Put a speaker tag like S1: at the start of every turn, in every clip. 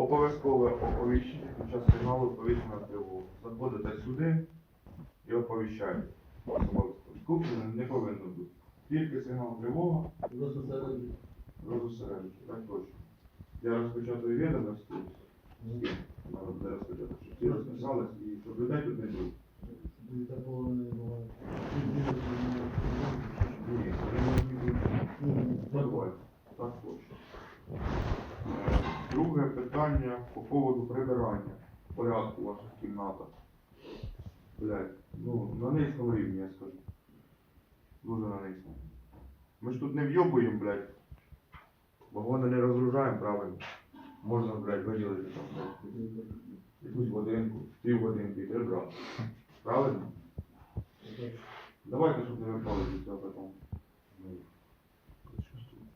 S1: Обов'язкове оповіщення під час сигналу повітряна тривога. Заходите сюди і оповіщаєте. Скупчення не повинно бути. Тільки сигнал тривога, розосередження. Так точно. Я розпечатую відомості. буде розпечатати, щоб всі розписались і щоб людей тут не було. Ні, бути. Забувайте. Так питання по поводу прибирання порядку в ваших кімнатах. Блять, ну на низькому рівні, я скажу. Дуже на низькому. Ми ж тут не вйобуємо, блядь. Вагони не розгружаємо правильно. Можна, блядь, виділити там блядь, якусь годинку, півгодинки годинки, прибрати. Правильно? Давайте, щоб не випали від цього питання.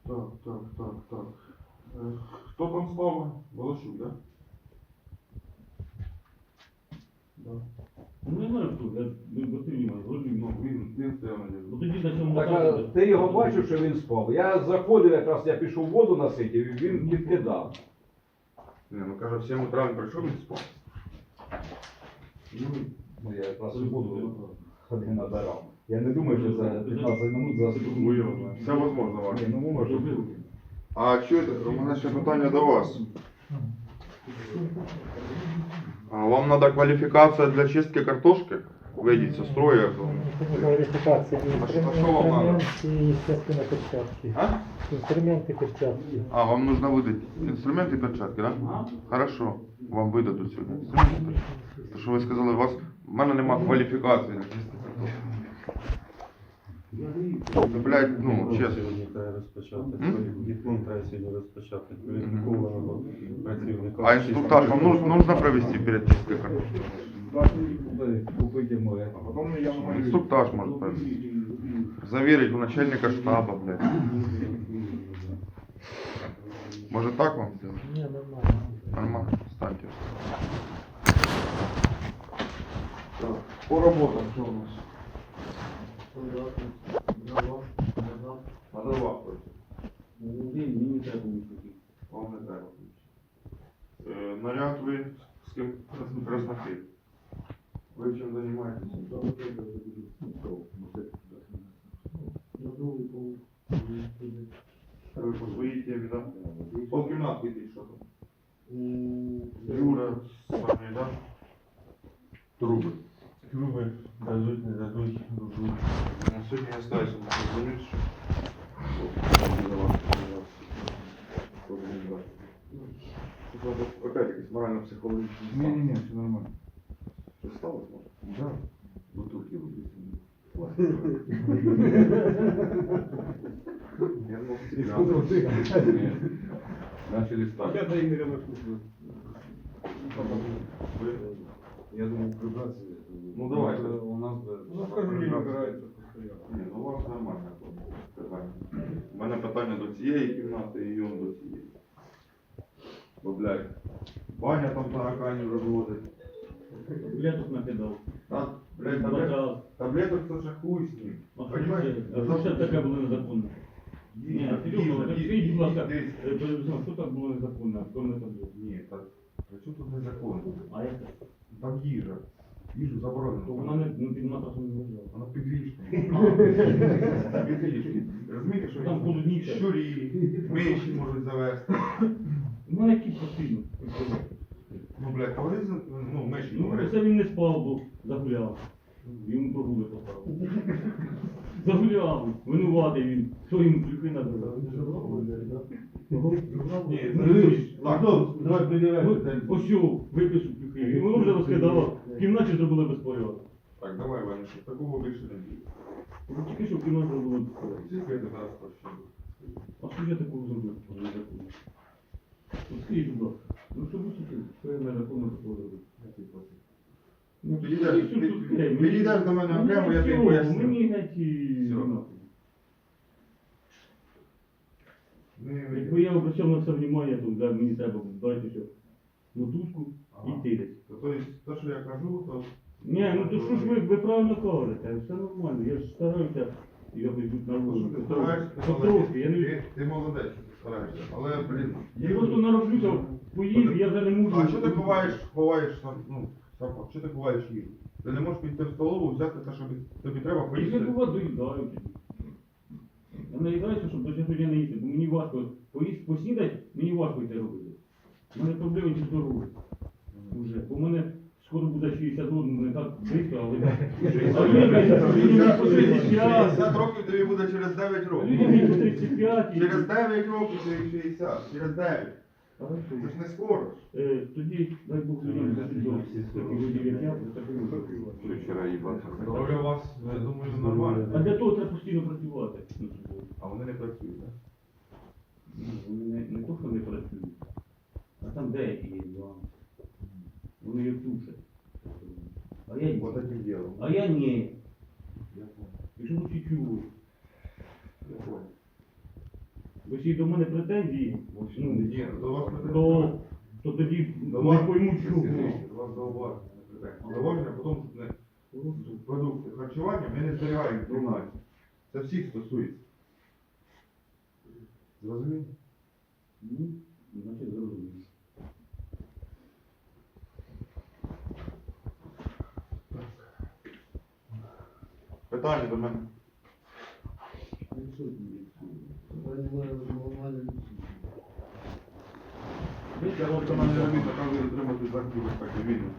S1: Так, так, так, так. Е, Хто там спав? Волошук, да? Да.
S2: Ну, не знаю хто, я не братив немає, вроді
S1: Ну,
S2: мав.
S1: він, він стояв на
S2: Бо
S1: дежурстві.
S2: тоді на цьому
S3: Так, а
S2: етапі-
S3: ти його бачив, що він спав. Я заходив, якраз я пішов воду насити, і він підкидав.
S1: Ні, ну каже, в 7 утра він прийшов, він спав.
S3: Ну, ну, я якраз воду ходив набирав. Я не думаю, що за 15 минут заснув.
S1: Уйобно. Все возможно,
S3: Ні,
S1: Ваня.
S3: ну може бути.
S1: А чуєте, у мене ще питання до вас. А вам треба кваліфікація для чистки картошки? Вийдіть зі строю, я думаю.
S4: Квалификация
S1: А что- а что вам надо?
S4: инструмент и, естественно, перчатки.
S1: А?
S4: Инструменты, перчатки.
S1: А, вам нужно выдать инструменты и перчатки, да?
S2: А?
S1: Хорошо, вам видадуть сьогодні інструменти і перчатки. То, що ви сказали, у вас, в мене нема кваліфікації блядь, ну, чесно.
S5: Сьогодні треба розпочати.
S1: М?
S5: Диплом треба сьогодні розпочати. Кваліфікованого працівника.
S1: А инструктаж вам нужно, нужно провести перед чисткой картошки?
S3: Купити моє.
S1: Инструктаж может провести. Заверить у начальника штаба, блядь. Может так вам сделать?
S4: Не, нормально.
S1: Нормально, встаньте. Так, по работам что у нас? На дровах просто.
S2: Ну, Мені треба нічого.
S1: Вам не треба. Е, наряд ви з ким краснохи? Ви чим займаєтесь? Ви по своїй темі, так? Полкімнатки йдіть, що там? Опять якийсь морально-психологічний стан.
S6: Не-не-не, все нормально.
S1: Що сталося, може?
S6: Да. Бутылки выглядят.
S1: Я думав, серйозно.
S6: Начали стать.
S5: Я до Ігоря Машкова.
S1: Ви-
S6: Я думал прибраться.
S1: Ну, давай.
S6: У нас бы...
S5: Ну, кожен день вибирається.
S1: Ні, ну у вас нормально питання. У мене питання до цієї кімнати і він до цієї. Бо, блядь, Ваня там тараканів розводить.
S2: Тут накидав.
S1: Та, блядь, таблеток,
S2: Бажав.
S1: таблеток це ж хуй з ним.
S2: А
S1: Понимаєш?
S2: це? Що ще таке було незаконне? Ні, скажіть, будь ласка, е, що так було незаконне? Хто мене там був?
S1: Ні, так, при чому тут незаконно?
S2: А я це?
S1: Там їжа. Їжу заборонено.
S2: То вона не, ну, під матрасом не лежала.
S1: Вона під ліжком. Розумієте, що
S2: Там холодніше.
S1: щурі, миші можуть завести.
S2: У мене кіт постійно.
S1: Ну, блядь, а вони, за- ну, миші,
S2: Ну, це він не спав, бо загуляв. Йому прогули поставили. Загуляв, винуватий він. Що йому клюки надо?
S1: Ні,
S2: Ну,
S1: ну,
S2: дивись,
S1: так.
S5: давай
S2: Ну, Ось що, випишу клюки. І воно вже розкидало. В кімнаті зробили безпорядок.
S1: Так, давай, Ваня, щоб такого більше не буде.
S2: Ну, Тільки що в кімнаті зробили безпорядок.
S1: Скільки я тебе зараз прощаю?
S2: А що ж я такого зробив? що незаконно? Ну, скажіть, будь ласка, ну що ви таке? Що я незаконно такого зробив? Ну,
S1: Підійдеш, під- підійдеш до мене окремо, я тобі поясню.
S2: Мені геть і...
S1: Не,
S2: Якби я обращав на це внимание, то да, мені треба дати ще мотузку
S1: Ага.
S2: і тирять.
S1: Тобто, те, що я кажу, то...
S2: Ні, ну то що ж ви, ви правильно кажете, все нормально, я ж стараюся якось тут на
S1: То, що
S2: вулиці.
S1: ти стараєшся, ти молодець.
S2: не...
S1: Ти- Ти молодець, що ти стараєшся. Але, блін,
S2: Я просто нароблюся, поїв, я вже не можу.
S1: А що ти ховаєш, ховаєш сам, ну, сам, що ти ховаєш їжу? Ти не можеш піти в столову, взяти те, що тобі треба
S2: Я
S1: поїсти.
S2: бува доїдаю. Я наїдаюся, щоб до я не їсти, бо мені важко поїсти, поснідати, мені важко йти робити. У мене проблеми зі здоров'ям. Уже. Бо в мене скоро буде 60 років, не так близько, але А людям по 35,
S1: 60 років тобі буде через 9 років.
S2: людям по 35. і-
S1: Через 9 років тобі 60, через 9. Це ж не скоро.
S2: Е, Тоді, дай Бог я, такого.
S6: Вчора їбався.
S1: Здоров'я у вас, я думаю, нормально.
S2: А для того треба постійно працювати.
S1: А вони не працюють, так?
S2: Ну, Вони не, не то, що не працюють, а там деякі є нюанси. Вони їх душать. А я ні.
S1: Вот.
S2: А я ні.
S1: Я понял.
S2: І тут чую?
S1: Я понял.
S2: Якщо до мене претензії, ну,
S1: Ні, до вас
S2: то, то тоді
S1: До
S2: не
S1: вас
S2: пойму чого.
S1: До вас зауваження, не претензії. Зауваження, потім не продукти харчування ми не зберігаємо в журналі. Це всіх стосується. Зрозуміло?
S2: Ну, значить зрозуміло.
S1: Питання до мене. Я от вона не робить, наказує отримати захід безпеки вільно.